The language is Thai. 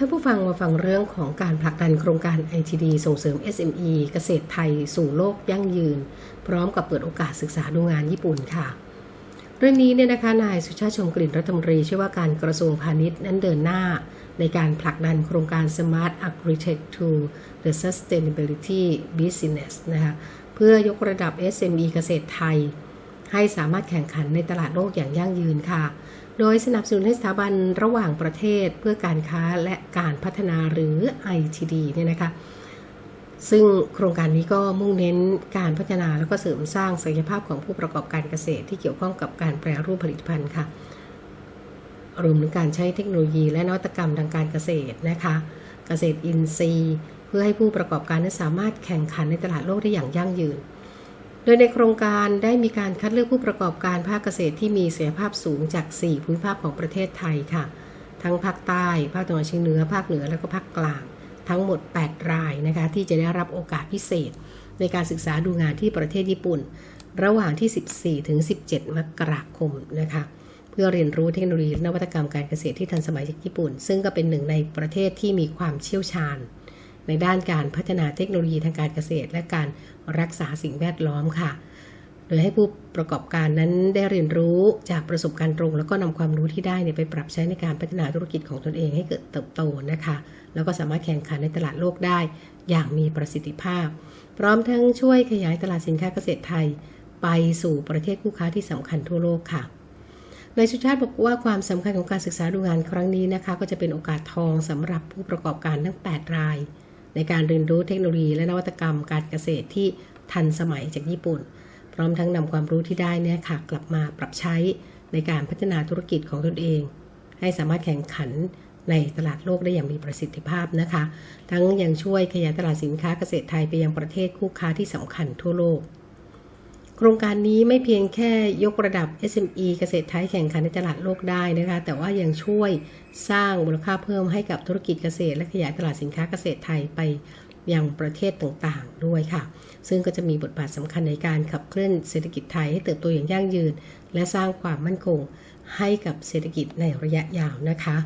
ท่านผู้ฟังมาฟังเรื่องของการผลักดันโครงการ ITD ส่งเสริม SME เกษตรไทยสู่โลกยั่งยืน พร้อมกับเปิดโอกาสศึกษาดูงานญี่ปุ่นค่ะ เรื่องนี้เนี่ยนะคะนายสุชาติชมกลิ่นรัฐมนตรีชื่อว่าการกระทรวงพาณิชย์นั้นเดินหน้า ในการผลักดันโครงการ Smart Agritech to the Sustainability Business นะคะเพื่อยกระดับ SME เกษตรไทย ให้สามารถแข่งขันในตลาดโลกอย่างยั่งยืนค่ะ โดยสนับสนุนให้สถาบันระหว่างประเทศเพื่อการค้าและการพัฒนาหรือ ITD เนี่ยนะคะซึ่งโครงการนี้ก็มุ่งเน้นการพัฒนาแล้วก็เสริมสร้างศักยภาพของผู้ประกอบการเกษตร ที่เกี่ยวข้องกับการแปรรูปผลิตภัณฑ์ค่ะ รวมถึงการใช้เทคโนโลยีและนวัตกรรมทางการเกษตรนะคะ เกษตรอินทรีย์ เพื่อให้ผู้ประกอบการนั้นสามารถแข่งขันในตลาดโลกได้อย่างยั่งยืน โดยในโครงการได้มีการคัดเลือกผู้ประกอบการภาคเกษตรที่มีศักยภาพสูงจาก 4 ภูมิภาคของประเทศไทยค่ะ ทั้งภาคใต้ ภาคตะวันออกเฉียงเหนือ ภาคเหนือ และก็ภาคกลาง ทั้งหมด 8 รายนะคะที่จะได้รับโอกาสพิเศษ ในการศึกษาดูงานที่ประเทศญี่ปุ่น ระหว่างที่ 14 ถึง 17 มกราคมนะคะเพื่อเรียนรู้เทคโนโลยีนวัตกรรมการเกษตรที่ทันสมัยจากญี่ปุ่น ซึ่งก็เป็นหนึ่งในประเทศที่มีความเชี่ยวชาญ ในด้านการพัฒนาเทคโนโลยีทางการเกษตร และการรักษาสิ่งแวดล้อมค่ะ โดยให้ผู้ประกอบการนั้นได้เรียนรู้จากประสบการณ์ตรง แล้วก็นำความรู้ที่ได้ไปปรับใช้ในการพัฒนาธุรกิจของตนเองให้เกิดเติบโตนะคะ แล้วก็สามารถแข่งขันในตลาดโลกได้อย่างมีประสิทธิภาพ พร้อมทั้งช่วยขยายตลาดสินค้าเกษตรไทย ไปสู่ประเทศคู่ค้าที่สำคัญทั่วโลกค่ะนายสุชาติบอกว่าความสำคัญของการศึกษาดูงานครั้งนี้นะคะ ก็จะเป็นโอกาสทองสำหรับผู้ประกอบการทั้ง 8 ราย ในการเรียนรู้เทคโนโลยีและนวัตกรรมการเกษตรที่ทันสมัยจากญี่ปุ่น พร้อมทั้งนำความรู้ที่ได้เนี่ยค่ะกลับมาปรับใช้ในการพัฒนาธุรกิจของตนเอง ให้สามารถแข่งขันในตลาดโลกได้อย่างมีประสิทธิภาพนะคะ ทั้งยังช่วยขยายตลาดสินค้าเกษตรไทยไปยังประเทศคู่ค้าที่สำคัญทั่วโลก โครงการนี้ไม่เพียงแค่ยกระดับ SME เกษตรไทยแข่งขันในตลาดโลกได้นะคะ แต่ว่ายังช่วยสร้างมูลค่าเพิ่มให้กับธุรกิจเกษตร และขยายตลาดสินค้าเกษตรไทยไปยังประเทศต่างๆ ด้วยค่ะ ซึ่งก็จะมีบทบาทสำคัญในการขับเคลื่อนเศรษฐกิจไทยให้เติบโตอย่างยั่งยืน และสร้างความมั่นคงให้กับเศรษฐกิจในระยะยาวนะคะ